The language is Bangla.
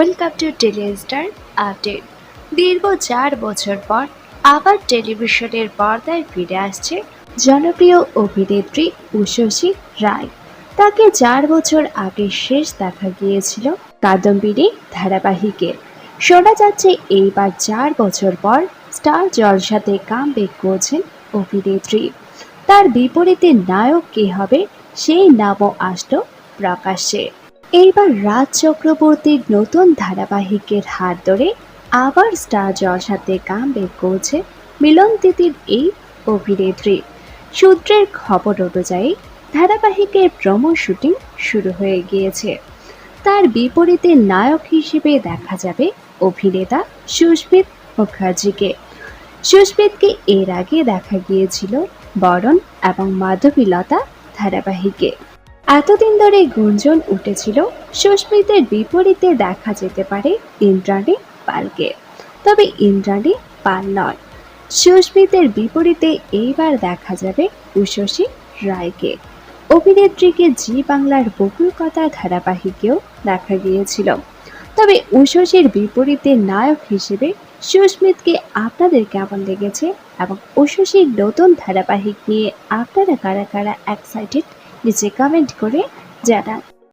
ওয়েলকাম টু টেলিস্টার আপডেট দীর্ঘ চার বছর পর আবার টেলিভিশনের পর্দায় ফিরে আসছে জনপ্রিয় অভিনেত্রী উষসী রায়। তাকে চার বছর আগে শেষ দেখা গিয়েছিল কাদম্বিনী ধারাবাহিকে। শোনা যাচ্ছে এইবার চার বছর পর স্টার জলসাতে কাম বেক করছেন অভিনেত্রী। তার বিপরীতে নায়ক কে হবে সেই নামও আসলো প্রকাশ্যে। এইবার রাজ চক্রবর্তীর নতুন ধারাবাহিকের হাত ধরে আবার স্টার জলসাতে কাম বের করছে মিলন তিতির এই অভিনেত্রী। সূত্রের খবর অনুযায়ী ধারাবাহিকের প্রমো শুটিং শুরু হয়ে গিয়েছে। তার বিপরীতে নায়ক হিসেবে দেখা যাবে অভিনেতা সুস্মিত মুখার্জিকে। সুস্মিতকে এর আগে দেখা গিয়েছিল বরণ এবং মাধবীলতা ধারাবাহিকে। এতদিন ধরে গুঞ্জন উঠেছিল, সুস্মিতের বিপরীতে দেখা যেতে পারে ইন্দ্রাণী পালকে। তবে ইন্দ্রাণী পাল নয়। সুস্মিতের বিপরীতে এইবার দেখা যাবে উষসী রায়কে। অভিনেত্রীকে জি বাংলার বকুল কথা ধারাবাহিকেও দেখা গিয়েছিল। তবে উষসীর বিপরীতে নায়ক হিসেবে সুস্মিতকে আপনাদের কেমন লেগেছে এবং উষসীর নতুন ধারাবাহিক নিয়ে আপনারা কারা কারা এক্সাইটেড নিচে কমেন্ট করে জানান।